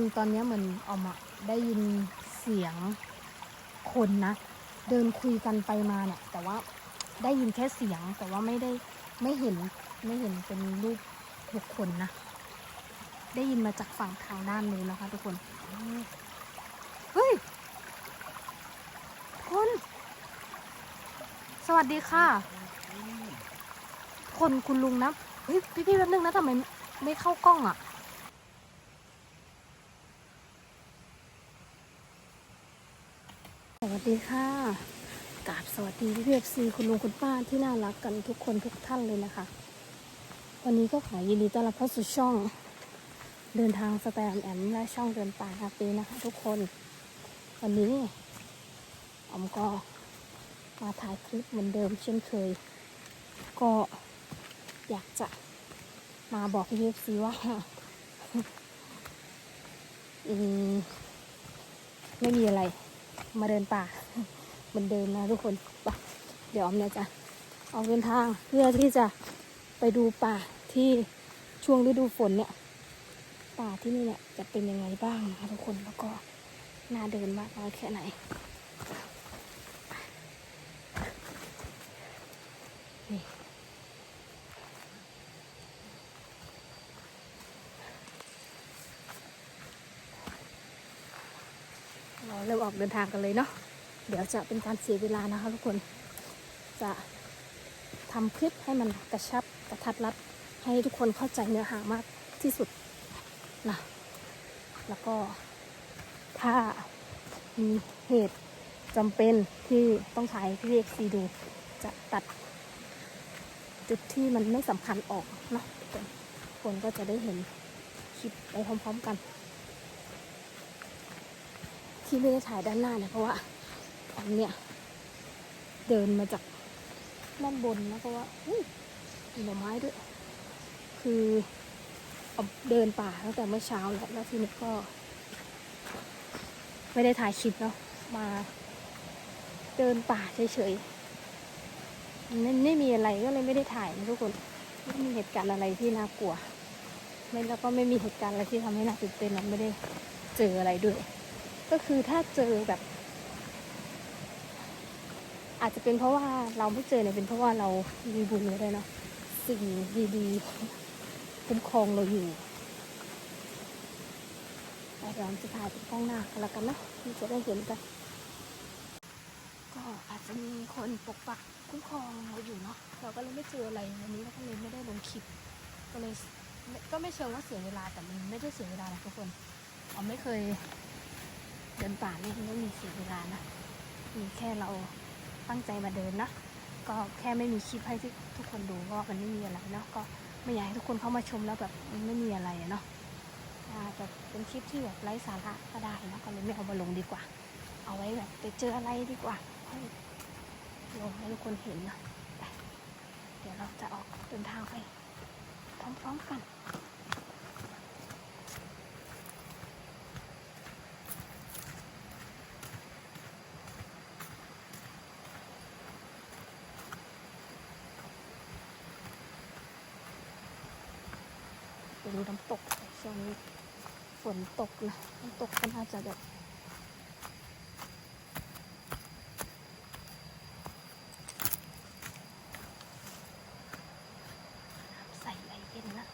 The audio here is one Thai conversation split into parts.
คนตอนนี้เหมือนออกมาได้ยินเสียงคนนะ เดินคุยกันไปมาเนี่ย แต่ว่าได้ยินแค่เสียงแต่ว่าไม่ได้ไม่เห็นไม่เห็นเป็นรูปบุคคลนะ ได้ยินมาจากฝั่งทางด้านนู้นนะคะทุกคนเฮ้ยคนสวัสดีค่ะ คนคุณลุงนะเฮ้ยพี่พี่ๆแป๊บนึงนะทำไมไม่เข้ากล้องอะ สวัสดีค่ะกราบสวัสดีพี่พีเอฟซีคุณลุงคุณป้าที่น่ารักกันทุกคนทุกท่านเลยนะคะ วันนี้ก็ขอยินดีต้อนรับเข้าสู่ช่อง เดินทางสแตมแอมและช่องเดินป่าคาเฟ่นะคะ ทุกคน วันนี้อมก็มาถ่ายคลิปเหมือนเดิมเช่นเคย ก็อยากจะมาบอกพี่พีเอฟซีว่าอืมไม่มีอะไร มาเดินป่าเหมือนเดิมนะทุกคนไปเดี๋ยวออมเนี่ยจะออกเดินทางเพื่อที่จะไปดูป่าที่ช่วงฤดูฝนเนี่ย ป่าที่นี่เนี่ยจะเป็นยังไงบ้างนะคะทุกคนแล้วก็น่าเดินมากน้อยแค่ไหน เราออกเดินทางกันเลยเนาะเดี๋ยวจะเป็นการเสียเวลานะคะทุกคนจะทำคลิปให้มันกระชับกระทัดรัด ให้ทุกคนเข้าใจเนื้อหามากที่สุดนะแล้วก็ถ้ามีเหตุจำเป็นที่ต้องถ่ายให้พี่เอกซีดู จะตัด จุดที่มันไม่สำคัญออกเนาะคนก็จะได้เห็นคลิปไปพร้อมๆกัน ที่ไม่ได้ถ่ายด้านหน้าเนี่ยเพราะว่าออมเนี่ย เดินมาจากด้านบนนะเพราะว่าอุ้ยมีหน่อไม้ด้วย คือเดินป่าตั้งแต่เมื่อเช้าแล้วแล้วทีนี้ก็ ไม่ได้ถ่ายคลิปเนาะมา เดินป่าเฉยๆไม่ไม่มีอะไรก็เลยไม่ได้ถ่ายนะทุกคนไม่มีเหตุการณ์อะไรที่น่ากลัวไม่แล้วก็ไม่มีเหตุการณ์อะไรที่ทำให้น่าตื่นเต้นเราไม่ได้เจออะไรด้วย ก็คือถ้าเจอแบบ อาจจะเป็นเพราะว่าเราไม่เจอเนี่ยเป็นเพราะว่าเรามีบุญก็ได้เนาะสิ่งดีๆคุ้มครองเราอยู่เดี๋ยวเราจะถ่ายเป็นกล้องหน้ากันแล้วกันนะที่จะได้เห็นกัน ก็อาจจะมีคนปกปักคุ้มครองเราอยู่เนาะเราก็เลยไม่เจออะไรวันนี้เราก็เลยไม่ได้ลงคลิปก็เลยก็ไม่เชิงว่าเสียเวลาแต่มันไม่ได้เสียเวลานะทุกคนเราไม่เคย เดินป่านี่ไม่มีเสียเวลานะ มีแค่เราตั้งใจมาเดินนะ ก็แค่ไม่มีคลิปให้ที่ทุกคนดูก็มันไม่มีอะไรเนาะ ก็ไม่อยากให้ทุกคนเข้ามาชมแล้วแบบมันไม่มีอะไรเนาะอาจจะเป็นคลิปที่แบบไร้สาระก็ได้นะก็เลยไม่เอามาลงดีกว่า เอาไว้แบบไปเจออะไรดีกว่าค่อยลงให้ทุกคนเห็นนะเดี๋ยวเราจะออกเดินทางไปพร้อมๆกัน ดูน้ำตกช่วงนี้ฝนตกนะน้ำตกก็น่าจะแบบใส่อะไรเย็นนะ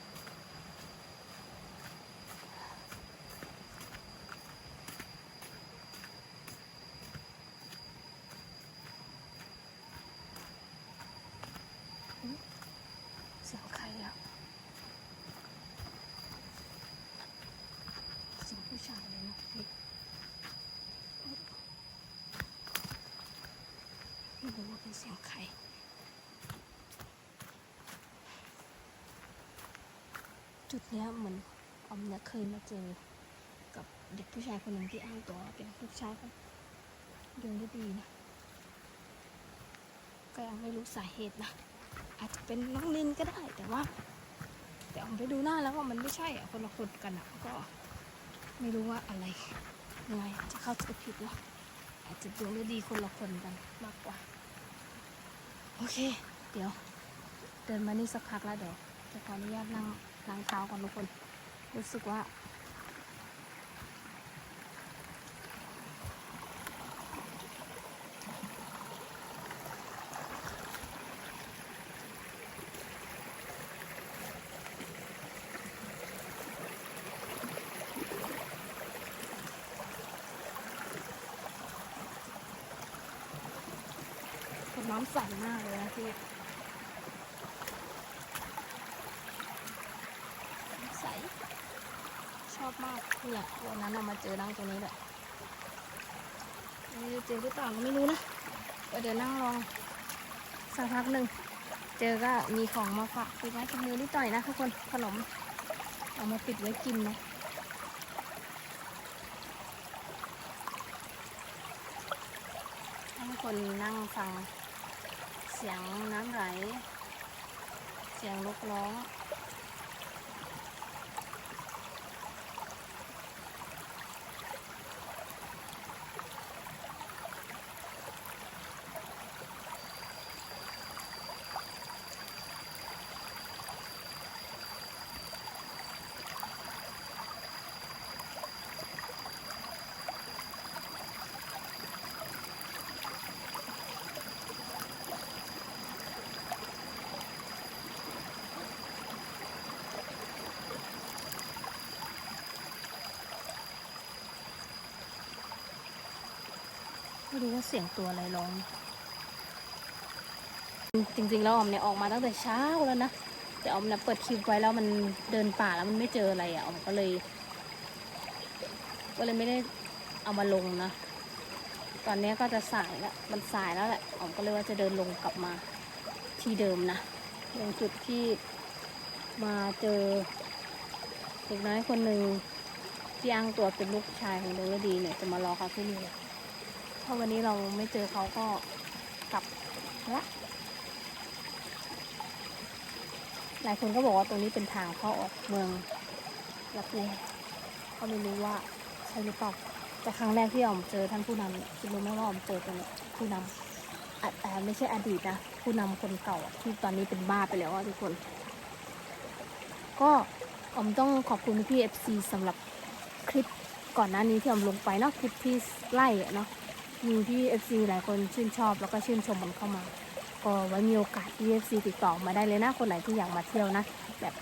อืมเสียงใครอะ เสียงผู้ชายเลยนะพี่ไม่ รู้ว่าเป็นเสียงใครจุดเนี้ยเหมือนอมเนี่ยเคยมาเจอ กับเด็กผู้ชายคนหนึ่งที่อ้างตัวเป็นลูกชายของดวงฤดีนะก็ยังไม่รู้สาเหตุนะอาจจะเป็นน้องลินก็ได้แต่ว่า แต่ออมไปดูหน้าแล้วว่ามันไม่ใช่อะคนละคนกันอะก็ไม่รู้ว่าอะไรยังไงจะเข้าใจผิดเนาอาจจะดวงฤดีคนละคนกันมากกว่า โอเค เดี๋ยว เดินมานี่สักพักแล้วเดี๋ยวจะขออนุญาตนั่งล้างเท้าก่อนทุกคน รู้สึกว่าำใสมากเลยนะที่น้ำใส ชอบมากเนี่ยวันนั้นเรามาเจอนั่งตรงนี้แหละนี่เจอหรือเปล่าก็ไม่รู้นะเดี๋ยวนั่งรองสักพักหนึ่ง เจอก็มีของมาฝากติดไว้กับมือนิดหน่อยนะทุกคนขนม เอามาปิดไว้กินนะให้ทุกคนนั่งฟัง เสียงน้ำไหล เสียงนกร้อง รู้ว่าเสียงตัวอะไรร้อง จริงๆแล้วออมเนี่ยออกมาตั้งแต่เช้าแล้วนะ แต่ออมเนี่ยเปิดคลิปไว้แล้วมันเดินป่าแล้วมันไม่เจออะไรอะออมก็เลย ก็เลยไม่ได้เอามาลงนะ ตอนนี้ก็จะสายแล้ว มันสายแล้วแหละออมก็เลยว่าจะเดินลงกลับมาที่เดิมนะลงจุดที่มาเจอเด็กน้อยคนหนึ่งที่อ้างตัวเป็นลูกชายของดวงดีเนี่ยจะมารอเขาที่นี่ ถ้าวันนี้เราไม่เจอเขาก็กลับละหลายคนก็บอกว่าตรงนี้เป็นทางเข้าออกเมืองลับแลก็ไม่รู้ว่าใช่หรือเปล่าแต่ครั้งแรกที่ออมเจอท่านผู้นำคุณรู้ไหมว่าออมเจอตรงนี้ผู้นำแต่ไม่ใช่อดีตนะผู้นำคนเก่าที่ตอนนี้เป็นบ้าไปแล้วทุกคน ก็ออมต้องขอบคุณพี่เอฟซีสำหรับคลิปก่อนหน้านี้ที่ออมลงไปเนาะคลิปที่ไล่เนาะ มีพี่เอฟซีหลายคนชื่นชอบแล้วก็ชื่นชมมันเข้ามา ก็ไว้มีโอกาสพี่เอฟซีติดต่อมาได้เลยนะ คนไหนที่อยากมาเที่ยวนะ แบบ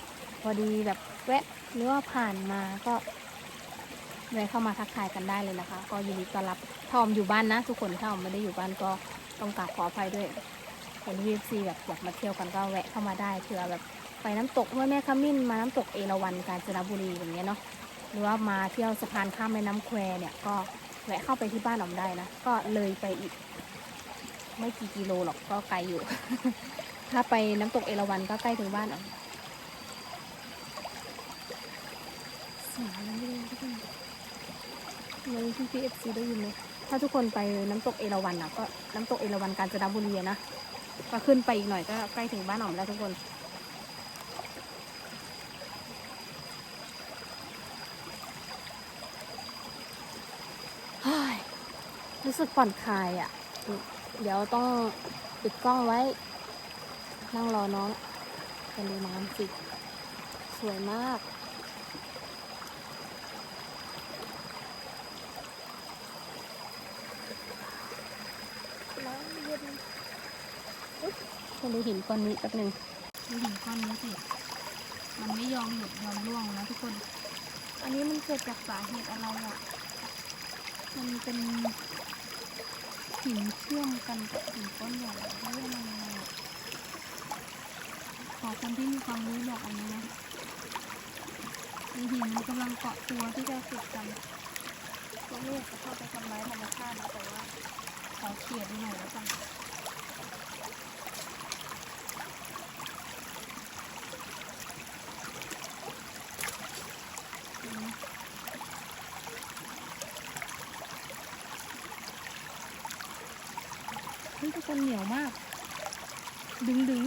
พอดีแบบแวะหรือว่าผ่านมาก็แวะเข้ามาทักทายกันได้เลยนะคะ ก็ยินดีต้อนรับถ้าอมอยู่บ้านนะ ทุกคนถ้าออมไม่ได้อยู่บ้านก็ต้องกราบขออภัยด้วยคนที่เอฟซีแบบอยากมาเที่ยวกันก็แวะเข้ามาได้เผื่อแบบไปน้ำตกห้วยแม่ขมิ้นมาน้ำตกเอราวัณกาญจนบุรีอย่างเงี้ยเนาะหรือว่ามาเที่ยวสะพานข้ามแม่น้ำแควเนี่ยก็ แวะเข้าไปที่บ้านออมได้นะ ก็เลยไปอีก ไม่กี่กิโลหรอกก็ไกลอยู่ ถ้าไปน้ำตกเอราวัณก็ใกล้ถึงบ้านออมเสียงอะไรไม่รู้ทุกคนเลยที่พีเอฟซีได้ยินไหมถ้าทุกคนไปน้ำตกเอราวัณอะก็น้ำตกเอราวัณกาญจนบุรีอะนะก็ขึ้นไปอีกหน่อยก็ใกล้ถึงบ้านออมแล้วทุกคน เฮ้ย รู้สึกผ่อนคลายอะ่ะ เดี๋ยวต้องปิดกล้องไว้ นั่งรอน้องกันดูน้ำสิ สวยมาก น้ำเย็นอุ๊ยไปดูหินก้อนนี้แป๊บหนึ่งดูหินก้อนนี้สิ มันไม่ยอมหยุดยอมร่วงนะทุกคน อันนี้มันเกิดจากสาเหตุอะไรอะ มันเป็น หินเชื่อมกันกับหินก้อนใหญ่ไม่รู้มันยังไงขอคนที่มีความรู้บอกอันนี้นะมีหินมันกำลังเกาะตัวที่จะติดกันตัวเล็กจะเข้าไปทำร้ายธรรมชาตินะแต่ว่าขอเขียดหน่อยแล้วกันอืม เฮ้ยทุกคนเหนียวมาก ดึงดึง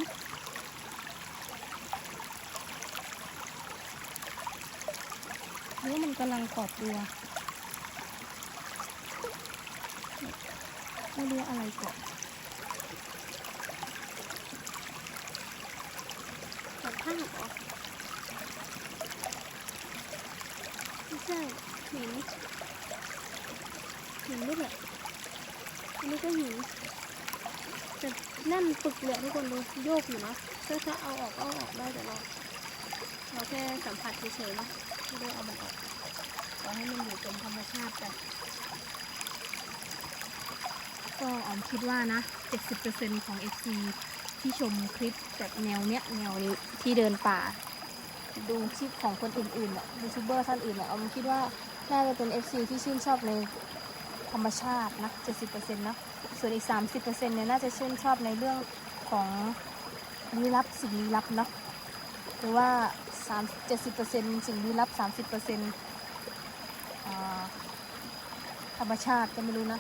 เฮ้ยมันกำลังกรอดตัวไม่รู้อะไรเกาะกอดข้างเหรอไม่ใช่หินหินนี่แหละอันนี้ก็หิน นั่นปึกเลยทุกคนดูโยกอยู่นะถ้าถ้าเอาออกก็เอาออกได้แต่เราเราแค่สัมผัสเฉยๆนะไม่ได้เอามันออกปล่อยให้มันอยู่เป็นธรรมชาติไปก็ออมคิดว่านะ 70%ของ FC ที่ชมคลิปแบบแนวเนี้ยแนวนี้ที่เดินป่า ดูคลิปของคนอื่นๆอะยูทูบเบอร์ท่านอื่นอะออมคิดว่าน่าจะเป็น FC ที่ชื่นชอบใน ธรรมชาตินะ70%นะส่วนอีก 30%เนี่ยน่าจะชื่นชอบในเรื่องของลี้ลับสิ่งลี้ลับเนาะหรือว่า3 70%สิ่งลี้ลับ 30%อ่าธรรมชาติก็ไม่รู้นะ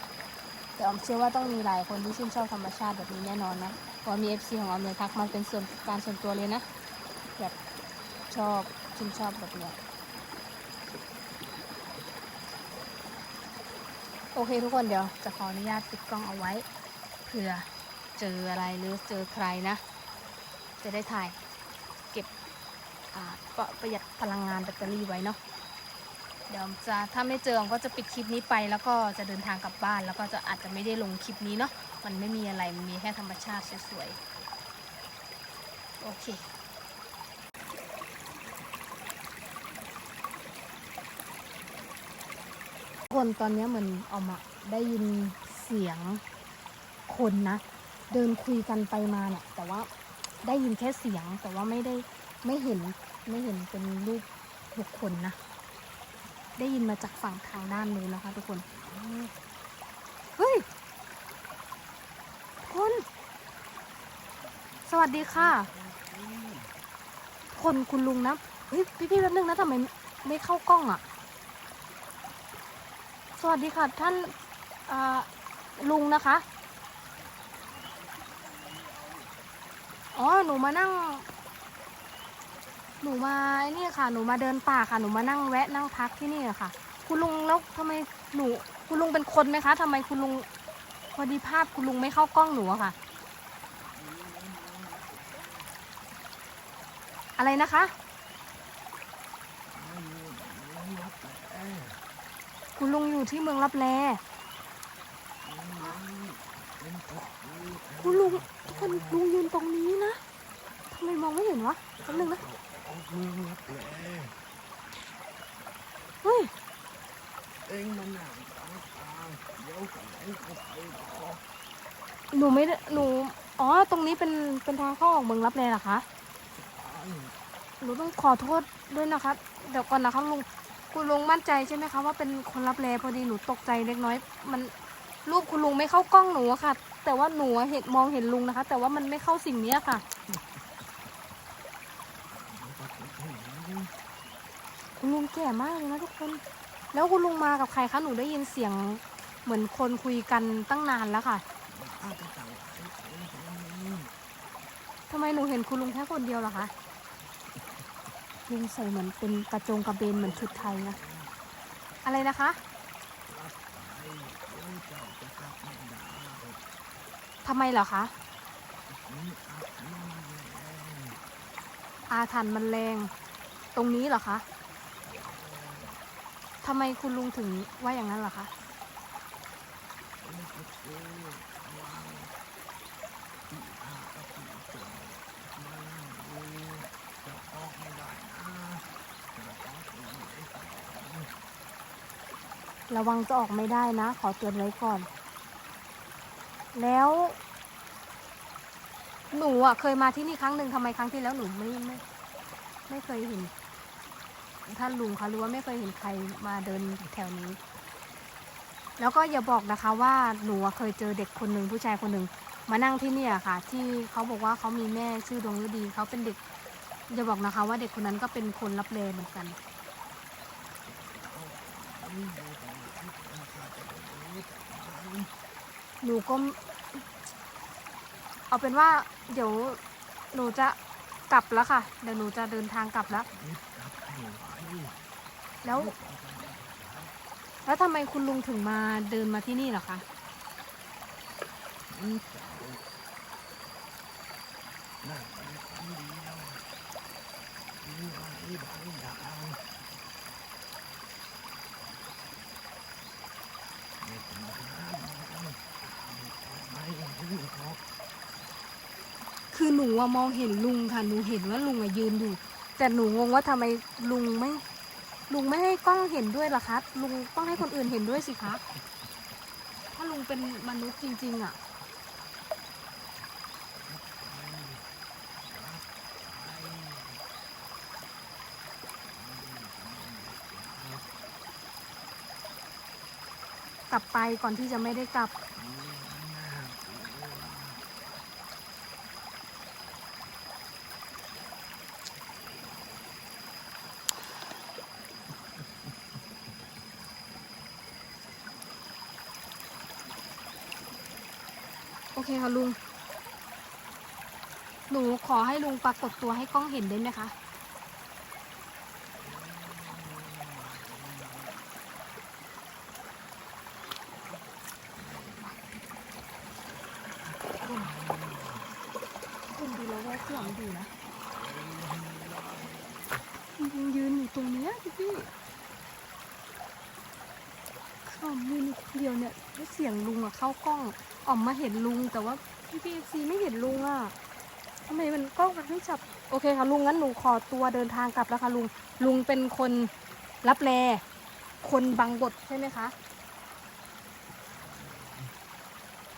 แต่ออมเชื่อว่าต้องมีหลายคนที่ชื่นชอบธรรมชาติแบบนี้แน่นอนนะเพราะมี FC ของออมเลยทักมาเป็นส่วนการส่วนตัวเลยนะแบบชอบชื่นชอบแบบเนี้ย โอเคทุกคนเดี๋ยวจะขออนุญาตปิดกล้องเอาไว้เผื่อเจออะไรหรือเจอใครนะ จะได้ถ่ายเก็บก็ประหยัดพลังงานแบตเตอรี่ไว้เนาะเดี๋ยวจะถ้าไม่เจอก็จะปิดคลิปนี้ไป แล้วก็จะเดินทางกลับบ้าน แล้วก็จะอาจจะไม่ได้ลงคลิปนี้เนาะมันไม่มีอะไรมันมีแค่ธรรมชาติสวยๆโอเค คนตอนนี้เหมือนเอามาได้ยินเสียงคนนะ เดินคุยกันไปมาเนี่ย แต่ว่าได้ยินแค่เสียงแต่ว่าไม่ได้ไม่เห็นไม่เห็นเป็นรูปบุคคลนะ ได้ยินมาจากฝั่งทางด้านนู้นนะคะทุกคน เฮ้ยคนสวัสดีค่ะ คนคุณลุงนะเฮ้ยพี่ๆแป๊บนึงนะทำไมไม่เข้ากล้องอะ สวัสดีค่ะท่านลุงนะคะ อ๋อ หนูมานั่ง หนูมานี่ค่ะ หนูมาเดินป่าค่ะ หนูมานั่งแวะนั่งพักที่นี่อะค่ะ คุณลุงแล้วทำไมหนู คุณลุงเป็นคนไหมคะทำไมคุณลุงพอดีภาพคุณลุงไม่เข้ากล้องหนูอะค่ะ อะไรนะคะ คุณลุงอยู่ที่เมืองรับแลคุณลุงคุณลุงยืนตรงนี้นะทำไมมองไม่เห็นวะแป๊บนึงนะออกเมืองรับแลเฮ้ยเอ็งมันหนังตางทางเดี๋ยวกับไหนก็ไปต่อหนูไม่ได้หนูอ๋อตรงนี้เป็นเป็นทางเข้าออกเมืองรับแลเหรอคะไปหนูต้องขอโทษด้วยนะครับ เดี๋ยวก่อนนะครับลุง คุณลุงมั่นใจใช่ไหมคะว่าเป็นคนรับแลพอดีหนูตกใจเล็กน้อย มันรูปคุณลุงไม่เข้ากล้องหนูอะค่ะ แต่ว่าหนูเห็นมองเห็นลุงนะคะ แต่ว่ามันไม่เข้าสิ่งเนี้ยค่ะ คุณลุงแก่มากเลยนะทุกคน แล้วคุณลุงมากับใครคะหนูได้ยินเสียงเหมือนคนคุยกันตั้งนานแล้วค่ะทำไมหนูเห็นคุณลุงแค่คนเดียวเหรอคะ ลุงใส่เหมือนเป็นกระโจงกระเบนเหมือนชุดไทยนะ อะไรนะคะ ทำไมเหรอคะ อาถรรพ์มันแรง ตรงนี้เหรอคะ ทำไมคุณลุงถึงว่าอย่างนั้นเหรอคะ นี่ก็คือวางที่อากับที่จงมานั่งดูจะออกไม่ได้นะจะออกไม่ได้ก่อน ระวังจะออกไม่ได้นะ ขอเตือนไว้ก่อน แล้ว หนูอะเคยมาที่นี่ครั้งหนึ่งทำไมครั้งที่แล้วหนูไม่ไม่ไม่เคยเห็นท่านลุงคะรือว่าไม่เคยเห็นใครมาเดินแถวนี้ แล้วก็อย่าบอกนะคะว่าหนูเคยเจอเด็กคนหนึ่งผู้ชายคนหนึ่งมานั่งที่เนี่ยค่ะ ที่เขาบอกว่าเขามีแม่ชื่อดวงฤดีเขาเป็นเด็กอย่าบอกนะคะ ว่าเด็กคนนั้นก็เป็นคนรับเลเหมือนกัน นี่ดูแต่ละทิศนะครับจะได้รู้แต่ทาง หนูก็เอาเป็นว่า เดี๋ยวหนูจะกลับแล้วค่ะ เดี๋ยวหนูจะเดินทางกลับแล้ว แล้ว แล้วทำไมคุณลุงถึงมาเดินมาที่นี่เหรอคะนี่เจ้านั่งเป็นคนเดียวมีอะไรบางอย่างไม่ต้องมาหามันไม่รู้หรอก คือ หนูอะมองเห็นลุงค่ะหนูเห็นว่าลุงอะยืนอยู่ แต่หนูงงว่าทำไมลุงไม่ ลุงไม่ให้กล้องเห็นด้วยล่ะคะลุงต้องให้คนอื่นเห็นด้วยสิคะถ้าลุงเป็นมนุษย์จริง ๆอะกลับไปก่อนที่จะไม่ได้กลับเคค่ะลุง หนูขอให้ลุง ปรากฏตัวให้กล้องเห็นได้ไหมคะ คุณดูแล้วว่าเสียงดีนะลุงยืนอยู่ตรงเนี้ยพี่พี่เขายืนอยู่คนเดียวเนี่ยแล้วเสียงลุงอะเข้ากล้องออกมาเห็นลุงแต่ว่าพี่พี่ซีไม่เห็นลุงอะทำไมมันกล้องมันไม่จับ โอเคค่ะลุงงั้นหนูขอตัวเดินทางกลับแล้วค่ะลุง ลุงเป็นคนรับแลคนบังบทใช่ไหมคะ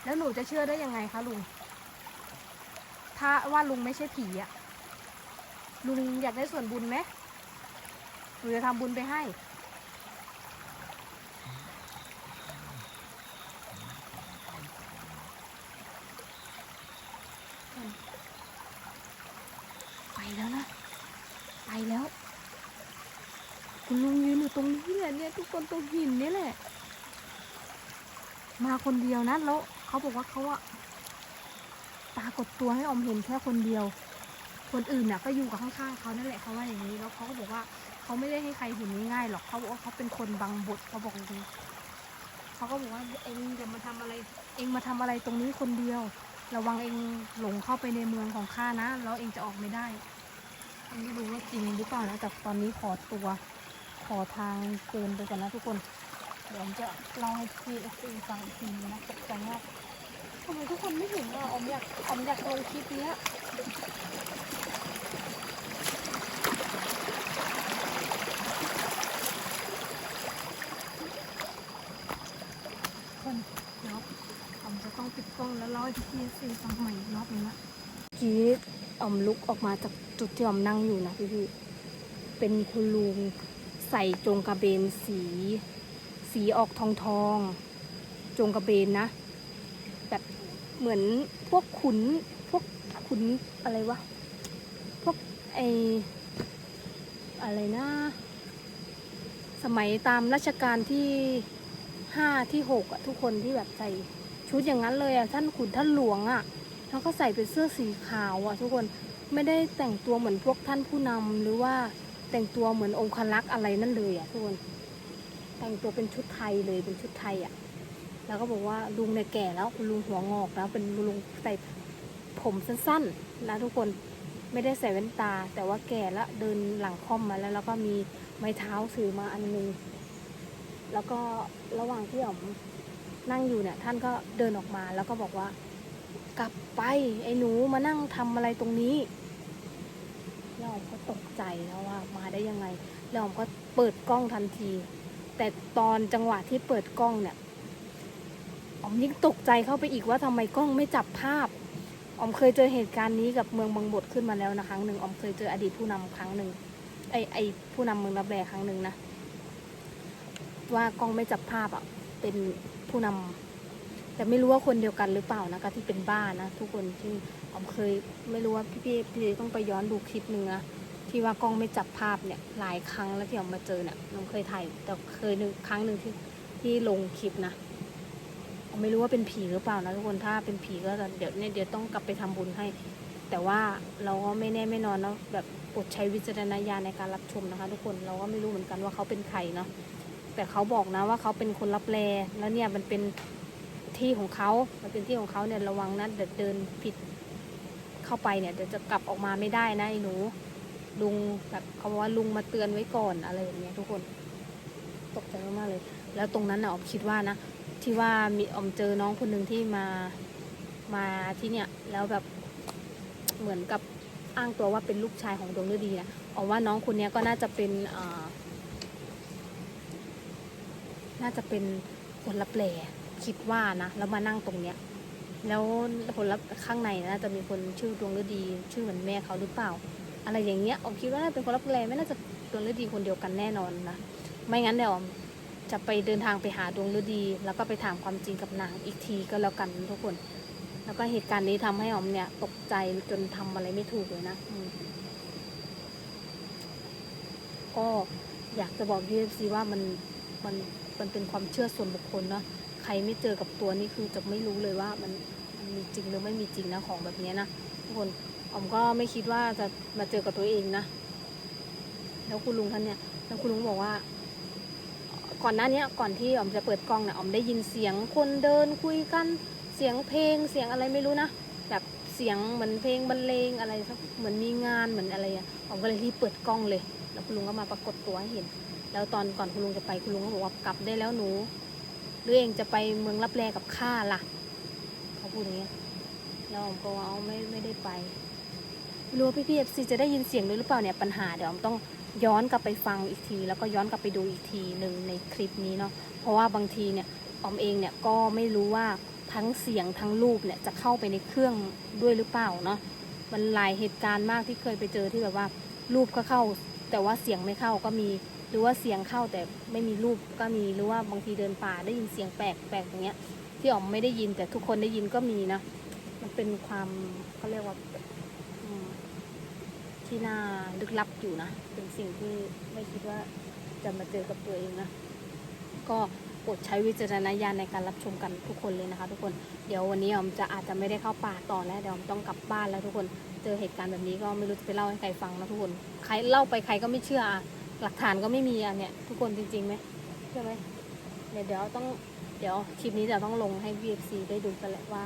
แล้วหนูจะเชื่อได้ยังไงคะลุง ถ้าว่าลุงไม่ใช่ผีอะลุงอยากได้ส่วนบุญไหมหนูจะทำบุญไปให้ ไปแล้วนะ ไป แล้ว คุณลุงยืนอยู่ตรงนี้แหละเนี่ย ทุกคนตรงหินนี่แหละ มาคนเดียวนะแล้วเขาบอกว่าเขาอะปรากฏตัวให้ออมเห็นแค่คนเดียว คนอื่นน่ะก็อยู่กับข้างๆเขานั่นแหละเขาว่าอย่างนี้แล้วเขาก็บอกว่าเขาไม่ได้ให้ใครเห็นง่ายๆหรอกเขาบอกว่าเขาเป็นคนบังบทเขาบอกจริงเขาก็บอกว่าเองจะมาทำอะไร เองมาทำอะไรตรงนี้คนเดียว ระวังเองหลงเข้าไปในเมืองของข้านะแล้วเองจะออกไม่ได้ อันนี้รู้ว่าจริงหรือเปล่านะแต่ตอนนี้ขอตัว ขอทางเดินไปก่อนนะทุกคน เดี๋ยวจะเล่าให้พี่เอฟซีฟังอีกทีนึงนะตกใจมากทำไมทุกคนไม่เห็นอะอมอยากออมอยากลงคลิปเนี้ยคนเดี๋ยวอมจะต้องปิดกล้องแล้วเล่าให้พี่ซีฟังใหม่อีกรอบนึงนะกี้ อมลุกออกมาจากจุดที่อมนั่งอยู่นะพี่พี่เป็นคุณลุงใส่จงกระเบนสี สีออกทองทอง จงกระเบนนะ แบบเหมือนพวกขุนพวกขุนอะไรวะ พวกไออะไรนะ สมัยตามรัชกาลที่ห้าที่หกอะทุกคนที่แบบใส่ชุดอย่างนั้นเลยอะท่านขุนท่านหลวงอะ แล้วก็ใส่เป็นเสื้อสีขาวอะทุกคนไม่ได้แต่งตัวเหมือนพวกท่านผู้นำหรือว่าแต่งตัวเหมือนองคลักษ์อะไรนั่นเลยอะทุกคนแต่งตัวเป็นชุดไทยเลยเป็นชุดไทยอะแล้วก็บอกว่าลุงเนี่ยแก่แล้วคุณลุงหัวงอกแล้วเป็นลุงใส่ผมสั้นๆนะทุกคนไม่ได้ใส่แว่นตา แต่ว่าแก่แล้วเดินหลังค่อมมาแล้ว แล้วก็มีไม้เท้าถือมาอันนึงแล้วก็ระหว่างที่อ๋อมนั่งอยู่เนี่ย ท่านก็เดินออกมาแล้วก็บอกว่า กลับไป ไอ้หนูมานั่งทำอะไรตรงนี้แล้วอมก็ตกใจแล้วว่ามาได้ยังไงแล้วอมก็เปิดกล้องทันที แต่ตอนจังหวะที่เปิดกล้องเนี่ยอมยิ่งตกใจเข้าไปอีกว่าทำไมกล้องไม่จับภาพอมเคยเจอเหตุการณ์นี้กับเมืองบางบทขึ้นมาแล้วนะครั้งหนึ่งอมเคยเจออดีตผู้นำครั้งหนึ่งไอไอผู้นำเมืองรับแลครั้งหนึ่งนะว่ากล้องไม่จับภาพอะเป็นผู้นำ แต่ไม่รู้ว่าคนเดียวกันหรือเปล่านะคะที่เป็นบ้านนะทุกคนที่ออมเคยไม่รู้ว่าพี่พี่พี่ต้องไปย้อนดูคลิปหนึ่งนะที่ว่ากล้องไม่จับภาพเนี่ยหลายครั้งแล้วที่ออมมาเจอเนี่ยออมเคยถ่ายแต่เคยหนึ่งครั้งหนึ่งที่ที่ลงคลิปนะผมไม่รู้ว่าเป็นผีหรือเปล่านะทุกคนถ้าเป็นผีก็เดี๋ยวเนี่ยเดี๋ยวต้องกลับไปทำบุญให้ แต่ว่าเราก็ไม่แน่ไม่นอนเนาะแบบโปรดใช้วิจารณญาณในการรับชมนะคะ ทุกคนเราก็ไม่รู้เหมือนกันว่าเขาเป็นใครเนาะแต่เขาบอกนะว่าเขาเป็นคนรับแลแล้วเนี่ยมันเป็น ที่ของเขามันเป็นที่ของเขาเนี่ยระวังนะเดี๋ยวเดินผิดเข้าไปเนี่ยเดี๋ยวจะกลับออกมาไม่ได้นะไอ้หนู ลุงแบบเขาบอกว่าลุงมาเตือนไว้ก่อนอะไรแบบเนี้ยทุกคน ตกใจมากเลย แล้วตรงนั้นนะออมคิดว่านะที่ว่ามีออมเจอน้องคนหนึ่งที่มามาที่เนี่ย แล้วแบบเหมือนกับอ้างตัวว่าเป็นลูกชายของดวงฤดีนะออมว่าน้องคนนี้ก็น่าจะเป็นอ่าน่าจะเป็นคนรับแล คิดว่านะแล้วมานั่งตรงเนี้ย แล้วผลลัพธ์ข้างในน่าจะมีคนชื่อดวงฤดี ชื่อเหมือนแม่เขาหรือเปล่า อะไรอย่างเงี้ยออมคิดว่าน่าเป็นคนรับแรงไม่น่าจะดวงฤดีคนเดียวกันแน่นอนนะไม่งั้นเดี๋ยวออมจะไปเดินทางไปหาดวงฤดี แล้วก็ไปถามความจริงกับนางอีกทีก็แล้วกันทุกคน แล้วก็เหตุการณ์นี้ทำให้ออมเนี่ยตกใจจนทำอะไรไม่ถูกเลยนะก็อยากจะบอก UFC ว่ามันมันมันเป็นความเชื่อส่วนบุคคลเนาะ ใครไม่เจอกับตัวนี่คือจะไม่รู้เลยว่ามันมันมีจริงหรือไม่มีจริงนะของแบบนี้นะทุกคนอมก็ไม่คิดว่าจะมาเจอกับตัวเองนะ แล้วคุณลุงท่านเนี่ย แล้วคุณลุงบอกว่า ก่อนหน้านี้ก่อนที่อมจะเปิดกล้องเนี่ยอมได้ยินเสียงคนเดินคุยกัน เสียงเพลง เสียงอะไรไม่รู้นะ แบบเสียงเหมือนเพลงบรรเลงอะไรสักเหมือนมีงานเหมือนอะไรอะผมก็เลยรีบเปิดกล้องเลย แล้วคุณลุงก็มาปรากฏตัวให้เห็น แล้วตอนก่อนคุณลุงจะไปคุณลุงก็บอกว่ากลับได้แล้วหนู หรือเองจะไปเมืองรับแลกับข้าล่ะ เขาพูดอย่างเงี้ยแล้วผมก็ว่าเอาไม่ไม่ได้ไปไม่รู้ว่าพี่พี่เอฟซีจะได้ยินเสียงด้วยหรือเปล่าเนี่ยปัญหาเดี๋ยวผมต้องย้อนกลับไปฟังอีกที แล้วก็ย้อนกลับไปดูอีกทีหนึ่งในคลิปนี้เนาะเพราะว่าบางทีเนี่ยอมเองเนี่ยก็ไม่รู้ว่าทั้งเสียงทั้งรูปเนี่ยจะเข้าไปในเครื่องด้วยหรือเปล่าเนาะมันหลายเหตุการณ์มากที่เคยไปเจอที่แบบว่ารูปก็เข้า แต่ว่าเสียงไม่เข้าก็มี รือว่าเสียงเข้าแต่ไม่มีรูปก็มีหรือว่าบางทีเดินป่าได้ยินเสียงแปลกแปลกอย่างเงี้ย ที่อ๋อมไม่ได้ยินแต่ทุกคนได้ยินก็มีนะมันเป็นความเขาเรียกว่าที่น่าลึกลับอยู่นะเป็นสิ่งที่ไม่คิดว่าจะมาเจอกับตัวเองนะก็โปรดใช้วิจารณญาณในการรับชมกันทุกคนเลยนะคะ ทุกคนเดี๋ยววันนี้ออมจะอาจจะไม่ได้เข้าป่าต่อแล้วเดี๋ยวออมต้องกลับบ้านแล้วทุกคนเจอเหตุการณ์แบบนี้ก็ไม่รู้จะไปเล่าให้ใครฟังนะทุกคนใครเล่าไปใครก็ไม่เชื่ออะ หลักฐานก็ไม่มีอะเนี่ย ทุกคนจริงๆไหมเชื่อไหมเดี๋ยวเดี๋ยวต้องเดี๋ยวคลิปนี้จะต้องลงให้ VFC ได้ดูกันแหละว่า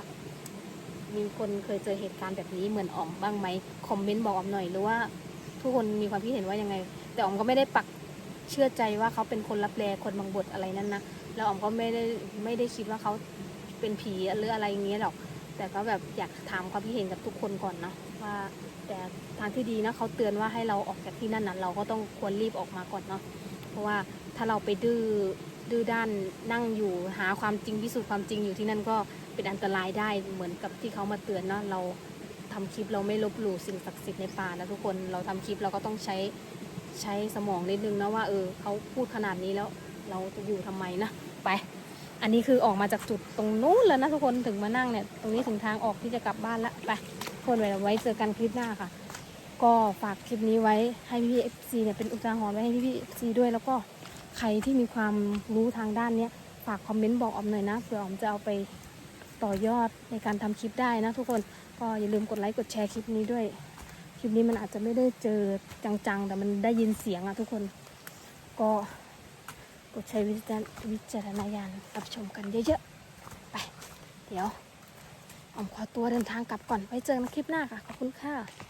มีคนเคยเจอเหตุการณ์แบบนี้เหมือนอ๋อมบ้างไหมคอมเมนต์บอกอ๋อมหน่อยหรือว่า ทุกคนมีความคิดเห็นว่ายังไง แต่อ๋อมก็ไม่ได้ปักเชื่อใจว่าเขาเป็นคนรับแลคนบางบทอะไรนั่นนะแล้วอ๋อมก็ไม่ได้ไม่ได้คิดว่าเขาเป็นผีหรืออะไรอย่างเงี้ยหรอก แต่ก็แบบอยากถามความคิดเห็นกับทุกคนก่อนนะว่า แต่ทางที่ดีนะเขาเตือนว่าให้เราออกจากที่นั่นนะเราก็ต้องควรรีบออกมาก่อนเนาะเพราะว่าถ้าเราไปดื้อดื้อด้านนั่งอยู่หาความจริงพิสูจน์ความจริงอยู่ที่นั่นก็เป็นอันตรายได้เหมือนกับที่เขามาเตือนเนาะเราทำคลิปเราไม่ลบหลู่สิ่งศักดิ์สิทธิ์ในป่านะทุกคนเราทำคลิปเราก็ต้องใช้ใช้สมองนิดนึงนะว่าเออเขาพูดขนาดนี้แล้วเราจะอยู่ทำไมนะไป อันนี้คือออกมาจากจุดตรงนู้นแล้วนะทุกคนถึงมานั่งเนี่ยตรงนี้ถึงทางออกที่จะกลับบ้านล้วไป คนไว้ไว้เจอกันคลิปหน้าค่ะ ก็ฝากคลิปนี้ไว้ให้พี่เอฟซีเนี่ยเป็นอุทาหรณ์ไว้ให้พี่พี่เอฟซีด้วย แล้วก็ใครที่มีความรู้ทางด้านเนี้ยฝากคอมเมนต์บอกออมหน่อยนะเผื่อออมจะเอาไปต่อยอดในการทำคลิปได้นะทุกคนก็อย่าลืมกดไลค์กดแชร์คลิปนี้ด้วย คลิปนี้มันอาจจะไม่ได้เจอจังๆ แต่มันได้ยินเสียงอะทุกคนก็กดใช้วิจารวิจารณญาณรับชมกันเยอะๆ ไป เดี๋ยว อมขอตัวเดินทางกลับก่อนไว้เจอกันคลิปหน้าค่ะ ขอบคุณค่ะ